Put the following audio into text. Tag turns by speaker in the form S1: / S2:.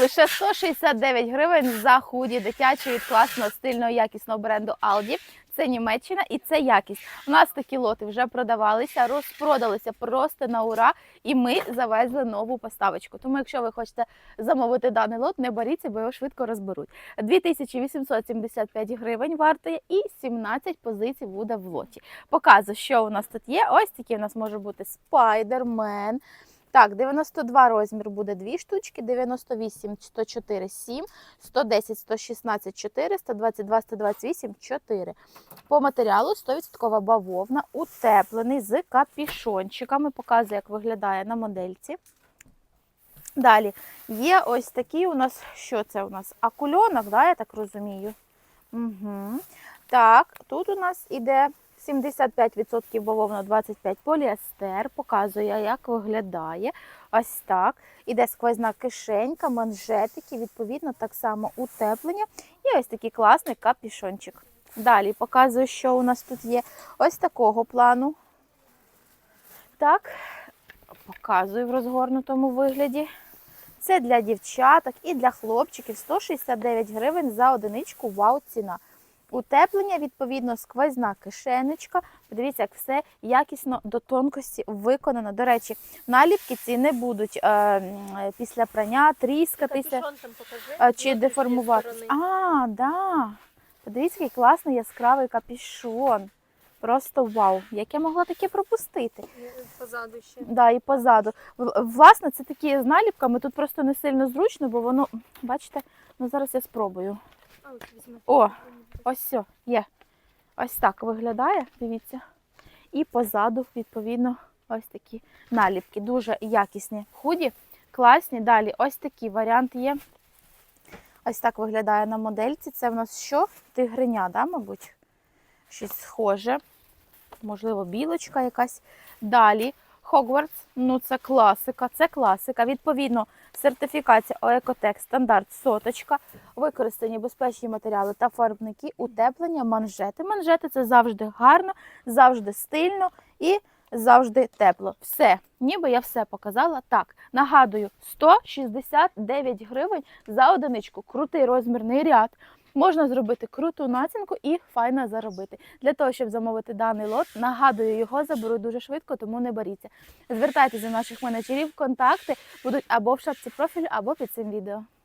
S1: Лише 169 гривень за худі дитячі від класного стильного якісного бренду Aldi. Це Німеччина і це якість. У нас такі лоти вже продавалися, розпродалися просто на ура, і ми завезли нову поставочку. Тому, якщо ви хочете замовити даний лот, не боріться, бо його швидко розберуть. 2875 гривень вартує і 17 позицій буде в лоті. Показую, що у нас тут є. Ось такі у нас може бути спайдермен. Так, 92 розмір буде 2 штучки, 98, 104, 7, 110, 116, 4, 122, 128, 4. По матеріалу 100% бавовна, утеплений з капішончиками. Показую, як виглядає на модельці. Далі є ось такий у нас, що це у нас? Акульонок, да, я так розумію. Угу. Так, тут у нас іде 75% бавовна, 25 поліестер. Показую, як виглядає. Ось так. Іде сквозна кишенька, манжетики, відповідно, так само утеплення. І ось такий класний капішончик. Далі показую, що у нас тут є. Ось такого плану. Так, показую в розгорнутому вигляді. Це для дівчаток і для хлопчиків 169 гривень за одиничку. Вау, ціна. Утеплення, відповідно, сквозна кишенечка. Подивіться, як все якісно до тонкості виконано. До речі, наліпки ці не будуть е, після прання тріскатися
S2: покажи.
S1: е, чи деформуватися. А, да. Подивіться, який класний яскравий капюшон. Просто вау! Як я могла таке пропустити?
S2: Позаду ще.
S1: Да, і позаду. Власне, це такі з наліпками. Тут просто не сильно зручно, бо воно, бачите, ну зараз я спробую.
S2: А.
S1: О, ось все, є. Ось так виглядає, дивіться. І позаду, відповідно, ось такі наліпки. Дуже якісні худі, класні. Далі ось такий варіант є. Ось так виглядає на модельці. Це в нас що? Тигриня, да, мабуть? Щось схоже. Можливо, білочка якась. Далі Хогвартс, ну це класика, це класика. Відповідно, сертифікація ОЕКОТЕК стандарт соточка, використані безпечні матеріали та фарбники, утеплення, манжети. Манжети це завжди гарно, завжди стильно і завжди тепло. Все, ніби я все показала. Так, нагадую, 169 гривень за одиничку. Крутий розмірний ряд. Можна зробити круту націнку і файно заробити. Для того, щоб замовити даний лот, нагадую, його заберуть дуже швидко, тому не боріться. Звертайтеся до наших менеджерів, контакти будуть або в шапці профілю, або під цим відео.